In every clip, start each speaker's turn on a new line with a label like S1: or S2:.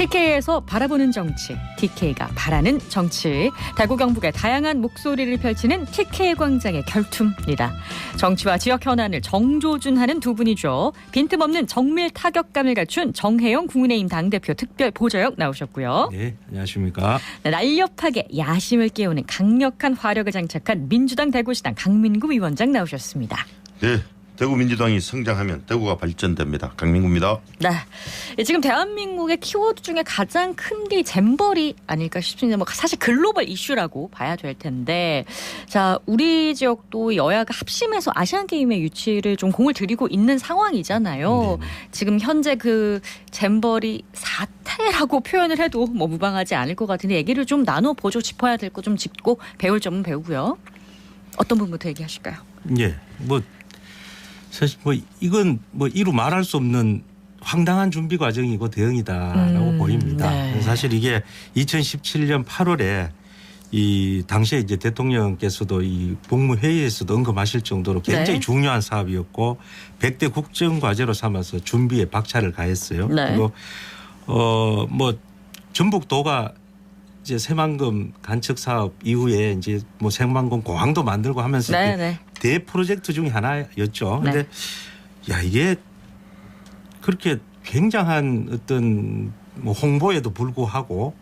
S1: TK에서 바라보는 정치, TK가 바라는 정치. 대구 경북의 다양한 목소리를 펼치는 TK 광장의 결투입니다. 정치와 지역 현안을 정조준하는 두 분이죠. 빈틈없는 정밀 타격감을 갖춘 정혜영 국민의힘 당대표 특별 보좌역 나오셨고요.
S2: 네, 안녕하십니까.
S1: 네, 날렵하게 야심을 깨우는 강력한 화력을 장착한 민주당 대구시당 강민구 위원장 나오셨습니다.
S3: 네, 대구 민주당이 성장하면 대구가 발전됩니다. 강민구입니다.
S1: 네. 예, 지금 대한민국의 키워드 중에 가장 큰 게 잼버리 아닐까 싶습니다. 뭐 사실 글로벌 이슈라고 봐야 될 텐데, 자 우리 지역도 여야가 합심해서 아시안 게임의 유치를 좀 공을 들이고 있는 상황이잖아요.
S2: 네네.
S1: 지금 현재 그 잼버리 사태라고 표현을 해도 뭐 무방하지 않을 것 같은데 얘기를 좀 나눠 보죠. 짚어야 될 거 좀 짚고 배울 점은 배우고요. 어떤 분부터 얘기하실까요?
S2: 예, 뭐 사실 뭐 이건 뭐 이루 말할 수 없는 황당한 준비 과정이고 대응이다라고
S1: 음,
S2: 보입니다.
S1: 네.
S2: 사실 이게 2017년 8월에 이 당시에 이제 대통령께서도 이 국무회의에서도 언급하실 정도로 굉장히
S1: 네.
S2: 중요한 사업이었고 100대 국정 과제로 삼아서 준비에 박차를 가했어요.
S1: 네.
S2: 그리고 어 뭐 전북도가 이제 새만금 간척 사업 이후에 이제 뭐 새만금 공항도 만들고 하면서
S1: 네, 네.
S2: 대 프로젝트 중에 하나였죠.
S1: 네.
S2: 근데 야 이게 그렇게 굉장한 어떤 뭐 홍보에도 불구하고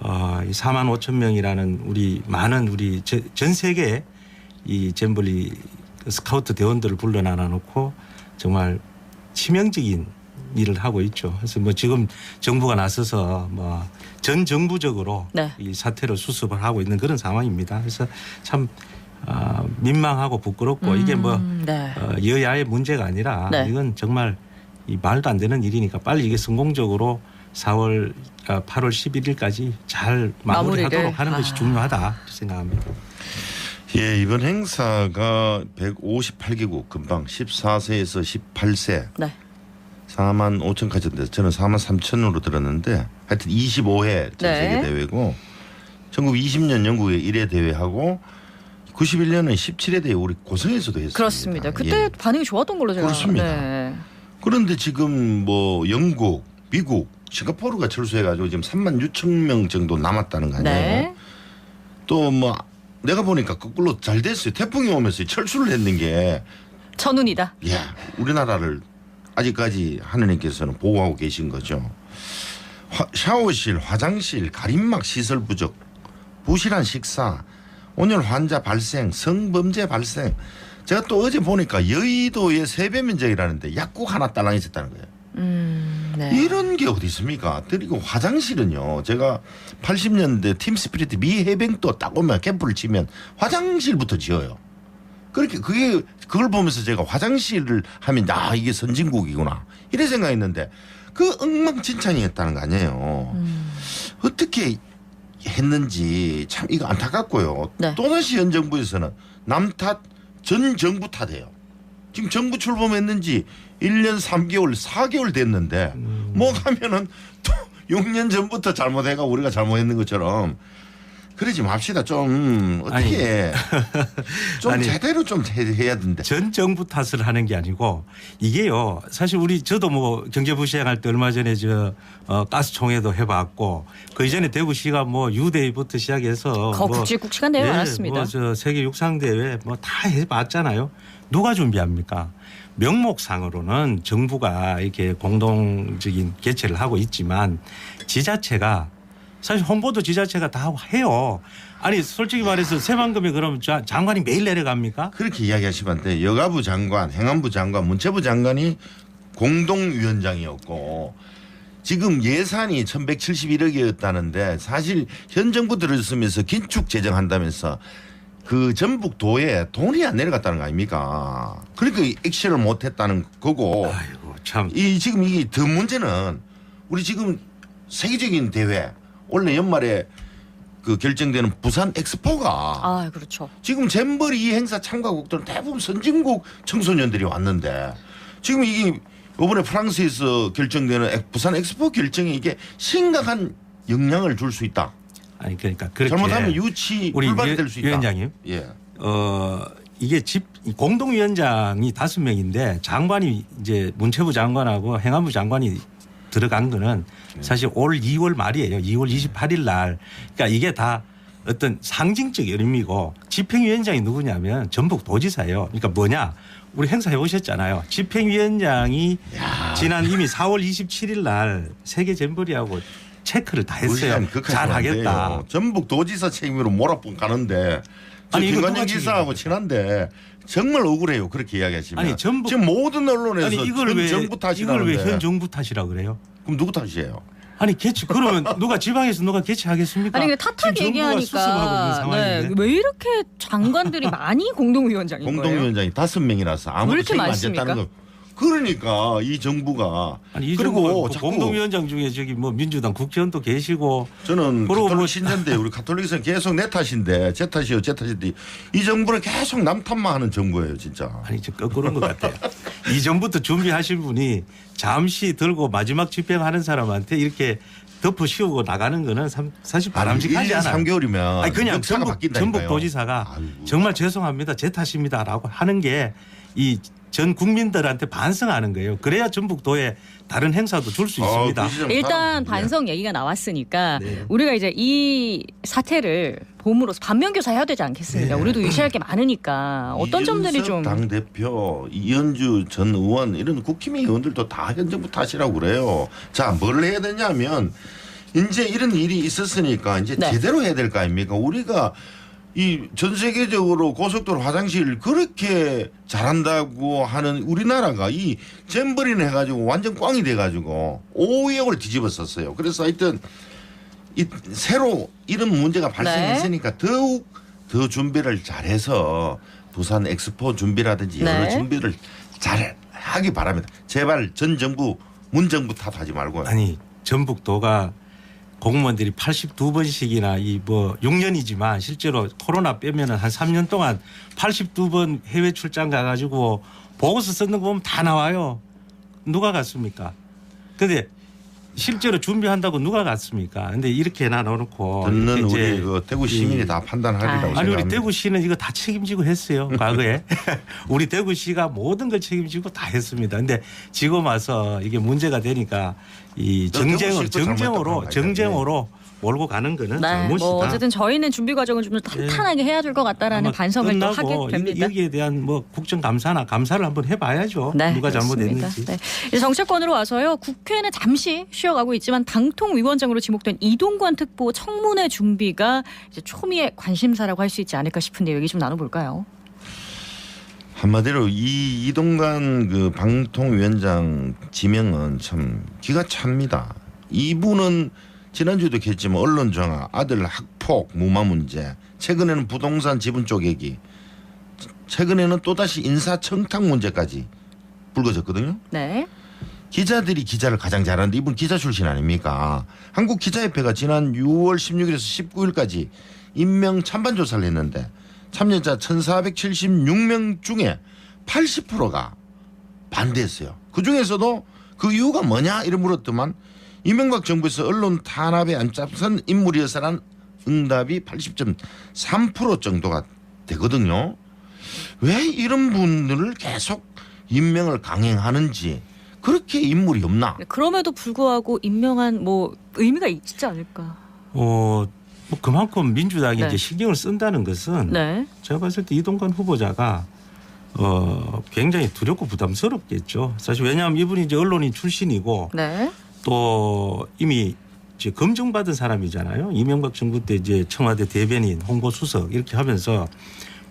S2: 어, 이 4만 5천 명이라는 우리 많은 우리 저- 전 세계 이 잼블리 스카우트 대원들을 불러놔 놓고 정말 치명적인 일을 하고 있죠. 그래서 뭐 지금 정부가 나서서 뭐 전 정부적으로
S1: 네.
S2: 이 사태를 수습을 하고 있는 그런 상황입니다. 그래서 참 아, 민망하고 부끄럽고 이게 뭐
S1: 음, 네.
S2: 어, 여야의 문제가 아니라
S1: 네.
S2: 이건 정말 이 말도 안 되는 일이니까 빨리 이게 성공적으로 4월 아, 8월 11일까지 잘 마무리하도록
S1: 마무리를.
S2: 하는 것이
S1: 아.
S2: 중요하다 생각합니다.
S3: 예, 이번 행사가 158개국 금방 14세에서 18세
S1: 네.
S3: 4만 5천까지 인데 저는 4만 3천으로 들었는데 하여튼 25회 전
S1: 네.
S3: 세계 대회고 1920년 영국에 1회 대회하고 91년에 17회 대회 우리 고성에서도 했습니다.
S1: 그렇습니다. 그때
S3: 예.
S1: 반응이 좋았던 걸로 제가.
S3: 그렇습니다.
S1: 네.
S3: 그런데 지금 뭐 영국, 미국, 싱가포르가 철수해가지고 지금 3만 6천 명 정도 남았다는 거 아니에요?
S1: 네.
S3: 또뭐 내가 보니까 거꾸로 잘 됐어요. 태풍이 오면서 철수를 했는 게
S1: 천운이다.
S3: 야, 우리나라를 아직까지 하느님께서는 보호하고 계신 거죠. 화- 샤워실, 화장실, 가림막 시설 부족, 부실한 식사, 온열 환자 발생, 성범죄 발생. 제가 또 어제 보니까 여의도의 세배 면적이라는데 약국 하나 딸랑 있었다는 거예요.
S1: 음, 네.
S3: 이런 게 어디 있습니까? 그리고 화장실은요. 제가 80년대 팀 스피릿 미 해병도 딱 오면 캠프를 치면 화장실부터 지어요. 그렇게 그게 그걸 보면서 제가 화장실을 하면 아 이게 선진국이구나 이래 생각했는데 그 엉망진창이었다는 거 아니에요.
S1: 음,
S3: 어떻게 했는지 참 이거 안타깝고요.
S1: 네.
S3: 또다시 현 정부에서는 남 탓, 전 정부 탓이에요. 지금 정부 출범했는지 1년 3개월, 4개월 됐는데
S2: 음.
S3: 뭐 하면은 또 6년 전부터 잘못해가 우리가 잘못했는 것처럼 그러지 맙시다. 좀 어떻게 좀
S2: 아니.
S3: 제대로 좀 해- 해야 된대.
S2: 전 정부 탓을 하는 게 아니고 이게요. 사실 우리 저도 뭐 경제부 시행할 때 얼마 전에 저 어, 가스총회도 해봤고 그 이전에 대구시가 뭐 유대부터 시작해서 거뭐
S1: 굵직굵직한 대회 많았습니다.
S2: 뭐저 세계 육상 대회 뭐 다 해봤잖아요. 누가 준비합니까? 명목상으로는 정부가 이렇게 공동적인 개최를 하고 있지만 지자체가 사실 홍보도 지자체가 다 해요. 아니 솔직히 말해서 새만금에 그럼 자- 장관이 매일 내려갑니까?
S3: 그렇게 이야기하시면 안 돼. 여가부 장관, 행안부 장관, 문체부 장관이 공동위원장이었고 지금 예산이 1171억이었다는데 사실 현 정부 들어서면서 긴축 재정한다면서 그 전북도에 돈이 안 내려갔다는 거 아닙니까? 그러니까 액션을 못 했다는 거고
S2: 아이고 참.
S3: 이 지금 이게 더 문제는 우리 지금 세계적인 대회 올해 연말에 그 결정되는 부산 엑스포가
S1: 아, 그렇죠.
S3: 지금 잼버리 이 행사 참가국들은 대부분 선진국 청소년들이 왔는데 지금 이게 이번에 프랑스에서 결정되는 엑- 부산 엑스포 결정이 이게 심각한 영향을 줄 수 있다.
S2: 아니 그러니까 그렇게
S3: 잘못하면 유치
S2: 우리
S3: 불발이
S2: 위-
S3: 될수 있다.
S2: 위원장님.
S3: 예.
S2: 어 이게 집 공동위원장이 다섯 명인데 장관이 이제 문체부 장관하고 행안부 장관이 들어간 거는 사실 올 2월 말이에요. 2월 28일 날. 그러니까 이게 다 어떤 상징적 의미고 집행위원장이 누구냐면 전북 도지사예요. 그러니까 뭐냐? 우리 행사에 오셨잖아요. 집행위원장이 지난 이미 4월 27일 날 세계 잼버리하고 체크를 다 했어요.
S3: 잘안
S2: 하겠다.
S3: 전북 도지사 책임으로 몰아붙 가는데
S2: 아니,
S3: 김관영
S2: 누가
S3: 기사하고 친한데 정말 억울해요. 그렇게 이야기하시면.
S2: 아니, 전북-
S3: 지금 모든 언론에서
S2: 아니 이걸 현왜
S3: 정부
S2: 이걸
S3: 탓이라는데
S2: 왜 현 정부 탓이라 그래요?
S3: 그럼 누구 탓이에요?
S2: 아니 개최 그러면 누가 지방에서 누가 개최하겠습니까?
S1: 아니 근데 탓하게
S2: 지금 정부가 수습하고 있는
S1: 얘기하니까
S2: 상황인데.
S1: 네, 왜 이렇게 장관들이 많이 공동위원장인 거예요?
S3: 공동위원장이 다섯 명이라서 아무도
S1: 이렇게
S3: 책임 안
S1: 많습니까?
S3: 졌다는 거. 그러니까 이 정부가
S2: 아니 이
S3: 그리고
S2: 공동위원장 중에 저기 뭐 민주당 국회의원도 계시고
S3: 저는 가톨릭
S2: 뭐-
S3: 신자인데 우리 가톨릭에서는 계속 내 탓인데 제 탓이요 제 탓인데 이 정부는 계속 남 탓만 하는 정부예요 진짜.
S2: 아니 저 거꾸로인 것 같아요. 이전부터 준비하신 분이 잠시 들고 마지막 집행하는 사람한테 이렇게 덮어 씌우고 나가는 거는 삼- 사실 바람직하지
S3: 아니, 1년
S2: 않아요.
S3: 3개월이면
S2: 아니 그냥 전북. 전북 도지사가
S3: 아이고.
S2: 정말 죄송합니다. 제 탓입니다라고 하는 게이 전 국민들한테 반성하는 거예요. 그래야 전북도에 다른 행사도 줄수
S3: 어,
S2: 있습니다.
S1: 일단
S3: 사람-
S1: 반성 얘기가 나왔으니까
S2: 네.
S1: 우리가 이제 이 사태를 봄으로서 반면교사 해야 되지 않겠습니까?
S2: 네.
S1: 우리도 유시할 게 많으니까 어떤 점들이 좀
S3: 당 대표 이현주 전 의원 이런 국힘의 의원들도 다 현 정부 탓이라고 그래요. 자, 뭘 해야 되냐면 이제 이런 일이 있었으니까 이제
S1: 네.
S3: 제대로 해야 될 거 아닙니까? 우리가 이 전 세계적으로 고속도로 화장실 그렇게 잘한다고 하는 우리나라가 이 잼버리는 해가지고 완전 꽝이 돼가지고 5억을 뒤집었었어요. 그래서 하여튼 이 새로 이런 문제가
S1: 네.
S3: 발생했으니까 더욱 더 준비를 잘해서 부산 엑스포 준비라든지 여러
S1: 네.
S3: 준비를 잘 하기 바랍니다. 제발 전 정부 문 정부 탓하지 말고
S2: 아니 전북도가 공무원들이 82번씩이나 이 뭐 6년이지만 실제로 코로나 빼면은 한 3년 동안 82번 해외 출장 가가지고 보고서 쓰는 거 보면 다 나와요. 누가 갔습니까? 근데 실제로 준비한다고 누가 갔습니까? 근데 이렇게 놔놓고
S3: 듣는 우리 그 대구 시민이
S2: 이-
S3: 다 판단하리라고
S1: 아.
S3: 생각합니다.
S2: 아니 우리 대구시는 이거 다 책임지고 했어요 과거에 우리 대구시가 모든 걸 책임지고 다 했습니다. 근데 지금 와서 이게 문제가 되니까
S3: 이너
S2: 정쟁으로 정쟁으로 몰고 가는 거는
S1: 네,
S2: 잘못이다.
S1: 뭐 어쨌든 저희는 준비 과정을 좀 탄탄하게 해야 될 것 같다라는 반성을 또 하게 됩니다.
S2: 여기에 대한 뭐 국정감사나 감사를 한번 해봐야죠.
S1: 네,
S2: 누가
S1: 그렇습니다.
S2: 잘못했는지.
S1: 네. 정치권으로 와서요. 국회는 잠시 쉬어가고 있지만 방통위원장으로 지목된 이동관 특보 청문회 준비가 이제 초미의 관심사라고 할 수 있지 않을까 싶은데 얘기 좀 나눠볼까요?
S3: 한마디로 이 이동관 그 방통위원장 지명은 참 기가 찹니다. 이분은 지난주에도 했지만 언론 정화, 아들 학폭, 무마 문제, 최근에는 부동산 지분 쪼개기, 최근에는 또다시 인사 청탁 문제까지 불거졌거든요.
S1: 네.
S3: 기자들이 기자를 가장 잘하는데 이분 기자 출신 아닙니까? 한국 기자협회가 지난 6월 16일에서 19일까지 임명 찬반 조사를 했는데 참여자 1,476명 중에 80%가 반대했어요. 그 중에서도 그 이유가 뭐냐 이를 물었더만 이명박 정부에서 언론 탄압에 안잡선 인물이어서란 응답이 80.3% 정도가 되거든요. 왜 이런 분들을 계속 임명을 강행하는지 그렇게 인물이 없나?
S1: 그럼에도 불구하고 임명한 뭐 의미가 있지 않을까.
S2: 어, 뭐 그만큼 민주당이
S1: 네.
S2: 이제 신경을 쓴다는 것은
S1: 네.
S2: 제가 봤을 때 이동관 후보자가 어 굉장히 두렵고 부담스럽겠죠. 사실 왜냐하면 이분이 이제 언론인 출신이고
S1: 네.
S2: 또 이미 이제 검증받은 사람이잖아요. 이명박 정부 때 이제 청와대 대변인, 홍보수석 이렇게 하면서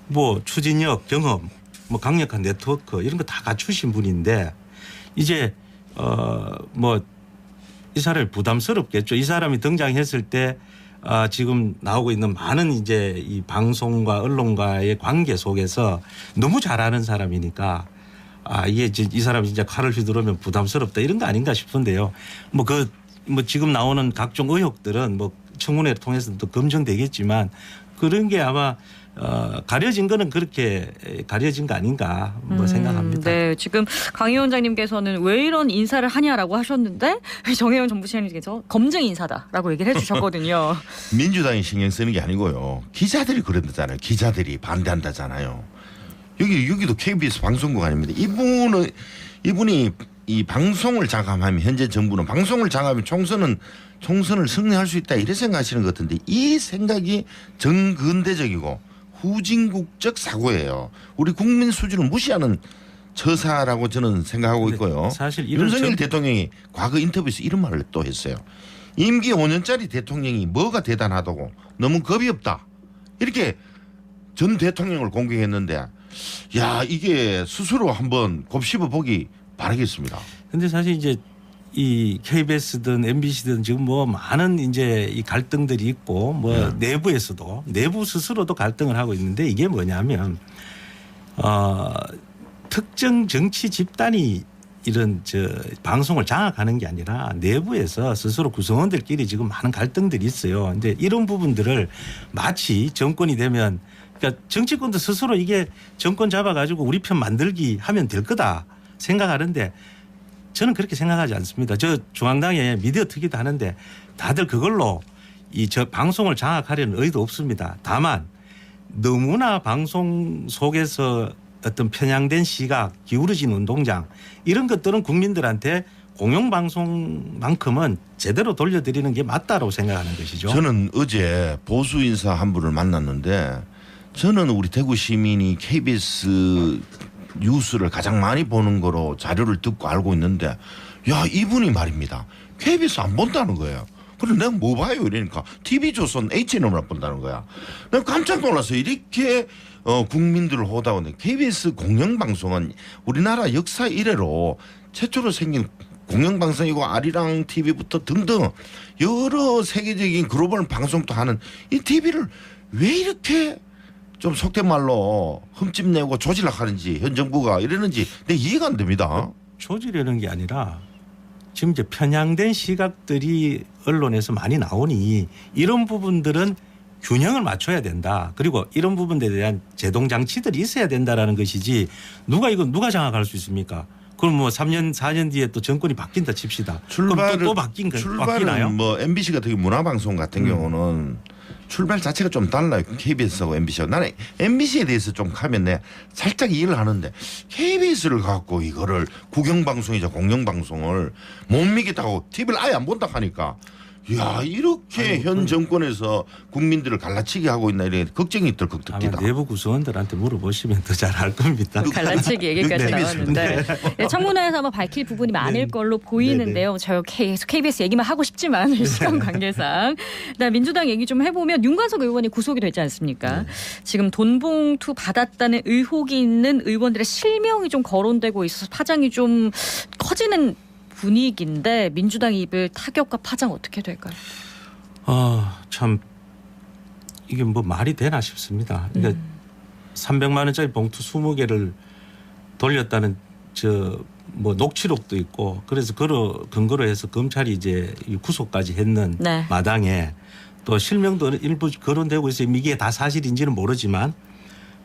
S2: 뭐 추진력, 경험, 뭐 강력한 네트워크 이런 거 다 갖추신 분인데 이제 어뭐 이 사람이 부담스럽겠죠. 이 사람이 등장했을 때 아, 지금 나오고 있는 많은 이제 이 방송과 언론과의 관계 속에서 너무 잘하는 사람이니까 아, 이게 이 사람이 진짜 칼을 휘두르면 부담스럽다 이런 거 아닌가 싶은데요. 뭐 그뭐 지금 나오는 각종 의혹들은 뭐 청문회를 통해서도 검증되겠지만 그런 게 아마 어, 가려진 거는 그렇게 가려진 거 아닌가 뭐
S1: 음,
S2: 생각합니다.
S1: 네, 지금 강 위원장님께서는 왜 이런 인사를 하냐라고 하셨는데 정혜원 정부 시장님께서 검증 인사다라고 얘기를 해주셨거든요.
S3: 민주당이 신경 쓰는 게 아니고요. 기자들이 그런다잖아요. 기자들이 반대한다잖아요. 여기 여기도 KBS 방송국 아닙니다. 이분은 이분이 이 방송을 장악하면 현재 정부는 방송을 장악하면 총선은 총선을 승리할 수 있다 이렇게 생각하시는 것 같은데 이 생각이 정근대적이고 후진국적 사고예요. 우리 국민 수준을 무시하는 처사라고 저는 생각하고 있고요.
S2: 사실
S3: 윤석열
S2: 정-
S3: 대통령이 과거 인터뷰에서 이런 말을 또 했어요. 임기 5년짜리 대통령이 뭐가 대단하다고 너무 겁이 없다. 이렇게 전 대통령을 공격했는데 야 이게 스스로 한번 곱씹어 보기 바라겠습니다.
S2: 근데 사실 이제 이 KBS든 MBC든 지금 뭐 많은 이제 이 갈등들이 있고 뭐
S3: 네.
S2: 내부에서도 내부 스스로도 갈등을 하고 있는데 이게 뭐냐면 어 특정 정치 집단이 이런 저 방송을 장악하는 게 아니라 내부에서 스스로 구성원들끼리 지금 많은 갈등들이 있어요. 근데 이런 부분들을 마치 정권이 되면 그러니까 정치권도 스스로 이게 정권 잡아가지고 우리 편 만들기 하면 될 거다 생각하는데 저는 그렇게 생각하지 않습니다. 저 중앙당에 미디어 특위도 하는데 다들 그걸로 이 저 방송을 장악하려는 의도 없습니다. 다만 너무나 방송 속에서 어떤 편향된 시각, 기울어진 운동장 이런 것들은 국민들한테 공영방송만큼은 제대로 돌려드리는 게 맞다고 생각하는 것이죠.
S3: 저는 어제 보수 인사 한 분을 만났는데 저는 우리 대구 시민이 KBS 뉴스를 가장 많이 보는 거로 자료를 듣고 알고 있는데 야 이분이 말입니다. KBS 안 본다는 거예요. 그래 내가 뭐 봐요 이러니까 TV조선 H놈을 본다는 거야. 내가 깜짝 놀라서 이렇게 어, 국민들을 호다오는 KBS 공영방송은 우리나라 역사 이래로 최초로 생긴 공영방송이고 아리랑 TV부터 등등 여러 세계적인 글로벌 방송도 하는 이 TV를 왜 이렇게 좀 속된 말로 흠집 내고 조질락하는지 현 정부가 이러는지 내 이해가 안 됩니다.
S2: 조지려는 게 아니라 지금 이제 편향된 시각들이 언론에서 많이 나오니 이런 부분들은 균형을 맞춰야 된다. 그리고 이런 부분에 대한 제동 장치들이 있어야 된다라는 것이지 누가 이거 누가 장악할 수 있습니까? 그럼 뭐 3년 4년 뒤에 또 정권이 바뀐다 칩시다. 그럼 또, 또 바뀐 거 바뀌나요?
S3: 출발은 뭐 MBC 같은 경우 문화 방송 같은
S2: 음.
S3: 경우는 출발 자체가 좀 달라요. KBS하고 MBC하고 나는 MBC에 대해서 좀 가면 내 살짝 이해를 하는데 KBS를 갖고 이거를 국영방송이자 공영방송을 못 믿겠다고 TV를 아예 안 본다 하니까 야 이렇게 현 정권에서 국민들을 갈라치게 하고 있나 이런 걱정이
S2: 아마
S3: 덜컥듭니다.
S2: 내부 구성원들한테 물어보시면 더 잘 알 겁니다.
S1: 갈라치기 얘기까지
S3: 네,
S1: 나왔는데 네, 청문회에서 아마 밝힐 부분이 많을
S2: 네.
S1: 걸로 보이는데요. 저 K- KBS 얘기만 하고 싶지만 시간 관계상 나 민주당 얘기 좀 해보면 윤관석 의원이 구속이 되지 않습니까? 지금 돈봉투 받았다는 의혹이 있는 의원들의 실명이 좀 거론되고 있어서 파장이 좀 커지는 분위기인데 민주당 입을 타격과 파장 어떻게 될까요?
S2: 아, 참 이게 뭐 말이 되나 싶습니다. 그러니까
S1: 음.
S2: 300만 원짜리 봉투 20개를 돌렸다는 저 뭐 녹취록도 있고 그래서 그로 근거로 해서 검찰이 이제 이 구속까지 했는
S1: 네.
S2: 마당에 또 실명도 일부 거론되고 있어요. 이게 다 사실인지는 모르지만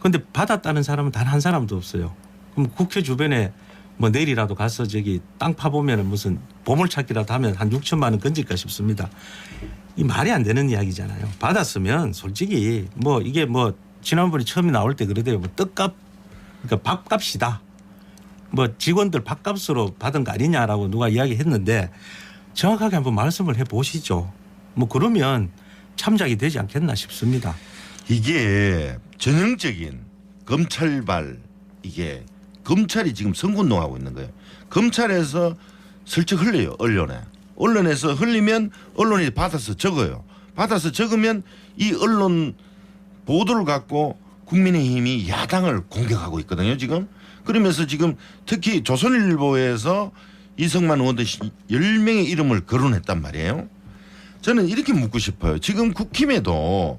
S2: 근데 받았다는 사람은 단 한 사람도 없어요. 그럼 국회 주변에 뭐 내일이라도 가서 저기 땅 파보면은 무슨 보물찾기라도 하면 한 6천만 원 건질까 싶습니다. 이 말이 안 되는 이야기잖아요. 받았으면 솔직히 뭐 이게 뭐 지난번에 처음에 나올 때 그러대요. 뭐 떡값 그러니까 밥값이다. 뭐 직원들 밥값으로 받은 거 아니냐라고 누가 이야기했는데 정확하게 한번 말씀을 해 보시죠. 뭐 그러면 참작이 되지 않겠나 싶습니다.
S3: 이게 전형적인 검찰발 이게 검찰이 지금 선거운동하고 있는 거예요. 검찰에서 슬쩍 흘려요 언론에. 언론에서 흘리면 언론이 받아서 적어요. 받아서 적으면 이 언론 보도를 갖고 국민의힘이 야당을 공격하고 있거든요 지금. 그러면서 지금 특히 조선일보에서 이성만 의원도 10명의 이름을 거론했단 말이에요. 저는 이렇게 묻고 싶어요. 지금 국힘에도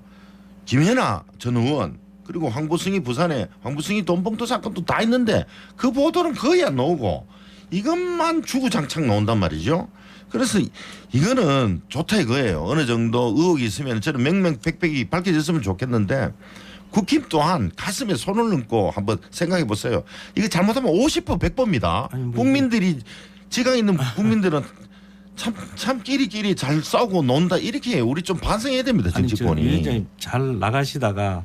S3: 김혜나 전 의원 그리고 황보승이 부산에 황보승이 돈봉투 사건도 다 있는데 그 보도는 거의 안 나오고 이것만 주구장창 나온단 말이죠. 그래서 이거는 좋다 이거예요. 어느 정도 의혹이 있으면 저는 명명백백이 밝혀졌으면 좋겠는데 국힘 또한 가슴에 손을 얹고 한번 생각해 보세요. 이거 잘못하면 50% 100%입니다.
S2: 아니, 뭐
S3: 국민들이 지각 있는 국민들은 참, 참 끼리끼리 잘 싸우고 논다 이렇게 우리 좀 반성해야 됩니다
S2: 아니 저
S3: 정치권이.
S2: 위원장님 잘 나가시다가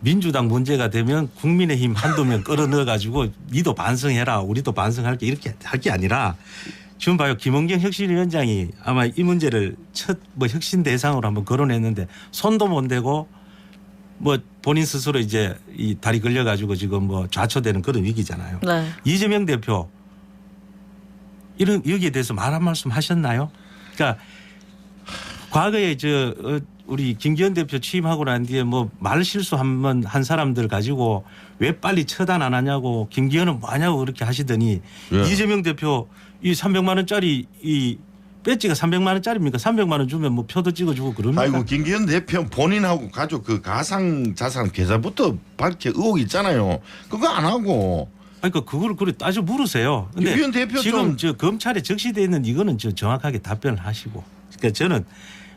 S2: 민주당 문제가 되면 국민의힘 한두 명 끌어넣어 가지고 니도 반성해라 우리도 반성할게 이렇게 할 게 아니라 지금 봐요 김원경 혁신위원장이 아마 이 문제를 첫 뭐 혁신 대상으로 한번 거론했는데 손도 못 대고 뭐 본인 스스로 이제 이 다리 걸려 가지고 지금 뭐 좌초되는 그런 위기잖아요.
S1: 네.
S2: 이재명 대표 이런 여기에 대해서 말 한 말씀 하셨나요? 그러니까 과거에 저 어, 우리 김기현 대표 취임하고 난 뒤에 뭐 말 실수 한 번 한 사람들 가지고 왜 빨리 처단 안 하냐고 김기현은 뭐하냐고 그렇게 하시더니
S3: 예.
S2: 이재명 대표 이 300만 원짜리 이 배지가 300만 원짜리입니까? 300만 원 주면 뭐 표도 찍어주고 그럽니까?
S3: 아이고 김기현 대표 본인하고 가족 그 가상 자산 계좌부터 밝혀 의혹 있잖아요. 그거 안 하고
S2: 그러니까 그걸 그래 따져 물으세요. 근데
S3: 김기현 대표
S2: 지금
S3: 좀-
S2: 저 검찰에 적시돼 있는 이거는 저 정확하게 답변을 하시고. 그러니까 저는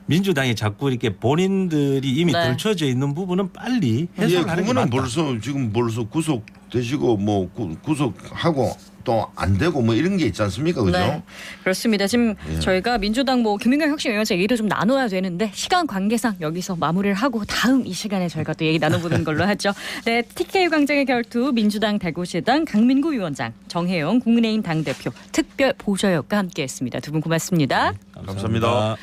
S2: 민주당이 자꾸 이렇게 본인들이 이미
S1: 네.
S2: 들춰져 있는 부분은 빨리
S3: 예,
S2: 해소를 하는 게 맞다.
S3: 벌써 지금 벌써 구속 되시고 뭐 구, 구속하고 또 안 되고 뭐 이런 게 있지 않습니까, 그죠?
S1: 네. 그렇습니다. 지금
S3: 예.
S1: 저희가 민주당 뭐 김민경 혁신위원장 얘기를 좀 나눠야 되는데 시간 관계상 여기서 마무리를 하고 다음 이 시간에 저희가 또 얘기 나눠보는 걸로 하죠. 네, TK 광장의 결투 민주당 대구시당 강민구 위원장, 정혜영 국민의힘 당대표 특별 보좌역과 함께했습니다. 두 분 고맙습니다.
S3: 감사합니다.